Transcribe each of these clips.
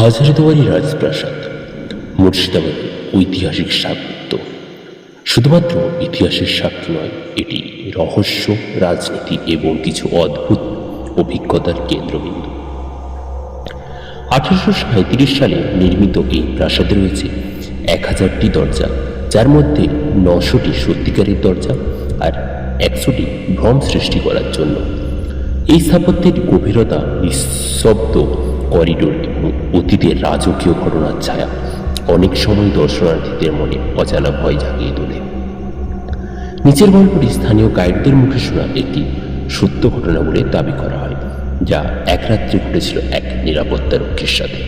হাজারদুয়ারি রাজপ্রাসাদ মুর্শিদাবাদ ঐতিহাসিক স্থাপত্য শুধুমাত্র ইতিহাসের সাক্ষী নয়, এটি রহস্য, রাজনীতি এবং কিছু অদ্ভুত অভিজ্ঞতার কেন্দ্রবিন্দু। আঠারোশো সাঁত্রিশ সালে নির্মিত এই প্রাসাদে রয়েছে এক হাজারটি দরজা, যার মধ্যে নশোটি সত্যিকারের দরজা আর একশোটি ভ্রম সৃষ্টি করার জন্য। এই স্থাপত্যের গভীরতা নিঃশব্দ করিডোর এবং অতীতের রাজকীয় ঘটনার ছায়া অনেক সময় দর্শনার্থীদের মনে অজানা ভয় জাগিয়ে তোলে। নিচের গল্পটি স্থানীয় গাইডদের মুখে শোনা একটি সত্য ঘটনা বলে দাবি করা হয়, যা এক রাত্রে ঘটেছিল এক নিরাপত্তা রক্ষীর সাথে।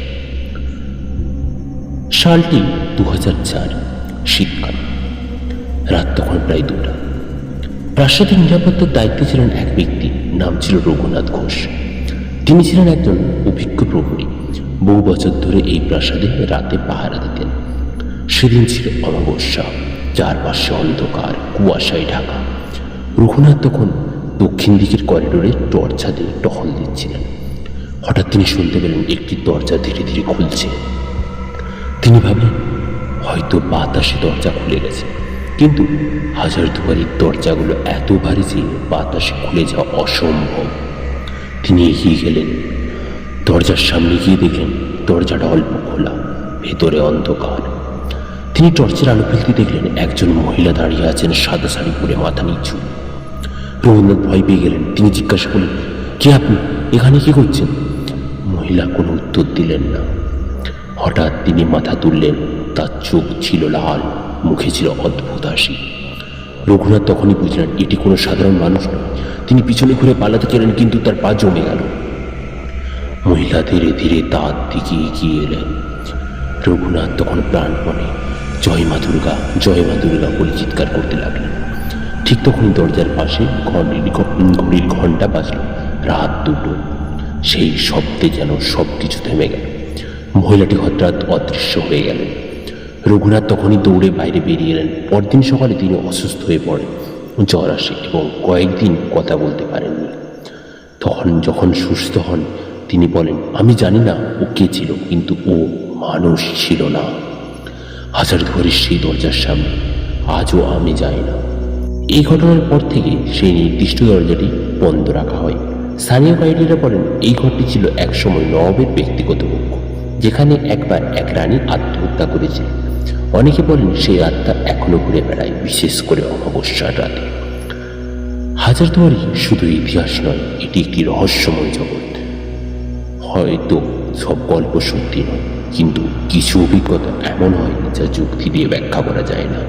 সালটি দু হাজার চার, শীতকাল। রাত তখন প্রায় দুটা। প্রাসাদের নিরাপত্তার দায়িত্বে ছিলেন এক ব্যক্তি, নাম ছিল রঘুনাথ ঘোষ। তিনি ছিলেন একজন অভিজ্ঞ প্রহরী। বহু বছর ধরে এই প্রাসাদে রাতে পাহারা দিতেন। সেদিন ছিল অমাবস্যা, চারপাশে অন্ধকার, কুয়াশায় ঢাকা। রঘুনাথ তখন দক্ষিণ দিকের করিডোরে টর্চা দিয়ে টহল দিচ্ছিলেন। হঠাৎ তিনি শুনতে পেলেন, একটি দরজা ধীরে ধীরে খুলছে। তিনি ভাবলেন, হয়তো বাতাসে দরজা খুলে গেছে। কিন্তু হাজার দুয়ারির দরজাগুলো এত ভারী যে বাতাসে খুলে যাওয়া অসম্ভব। তিনি এগিয়ে গেলেন। দরজার সামনে গিয়ে দেখলেন দরজাটা অল্প খোলা, ভেতরে অন্ধকার। তিনি টর্চের আলো ফেলতে দেখলেন একজন মহিলা দাঁড়িয়ে আছেন সাদা শাড়ি পরে, মাথা নিচু। রবীন্দ্রনাথ ভয় পেয়ে গেলেন। তিনি জিজ্ঞাসা করলেন, কে আপনি? এখানে কি করছেন? মহিলা কোনো উত্তর দিলেন না। হঠাৎ তিনি মাথা তুললেন। তার চোখ ছিল লাল, মুখে ছিল অদ্ভুত হাসি। রঘুনাথ তখনই বুঝলেন, এটি কোনো সাধারণ মানুষ নয়। তিনি পিছনে ঘুরে পালাতে গেলেন কিন্তু তার পা জমে গেল। মহিলা ধীরে ধীরে তার দিকে এগিয়ে এলেন। রঘুনাথ তখন প্রাণপণে জয় মা দুর্গা, জয় মা দুর্গা বলে চিৎকার করতে লাগলেন। ঠিক তখনই দরজার পাশে ঘড়ির ঘড়ির ঘণ্টা বাজল। রাত দুটো। সেই শব্দে যেন সব কিছু থেমে গেল। মহিলাটি হঠাৎ অদৃশ্য হয়ে গেলেন। রঘুনাথ তখনই দৌড়ে বাইরে বেরিয়ে এলেন। পরদিন সকালে তিনি অসুস্থ হয়ে পড়েন। জ্বর আসে এবং কয়েকদিন কথা বলতে পারেননি। তখন যখন সুস্থ হন, তিনি বলেন, আমি জানি না ও কে ছিল, কিন্তু ও মানুষ ছিল না। হাজার দুয়ারের সেই দরজার সামনে আজও আমি যাই না। এই ঘটনার পর থেকে সেই নির্দিষ্ট দরজাটি বন্ধ রাখা হয়। স্থানীয় গাইডেরা বলেন, এই ঘরটি ছিল একসময় নবাবের ব্যক্তিগত কক্ষ, যেখানে একবার এক রানী আত্মহত্যা করেছিল অনেকে বলেন সেই আত্মা এখনও ঘুরে বেড়ায়, বিশেষ করে অমাবস্যার রাতে। হাজারদুয়ারি শুধু ইতিহাস নয়, এটি একটি রহস্যময় জগৎ। হয়তো সব গল্প সত্যি নয়, কিন্তু কিছু অভিজ্ঞতা এমন হয় যা যুক্তি দিয়ে ব্যাখ্যা করা যায় না।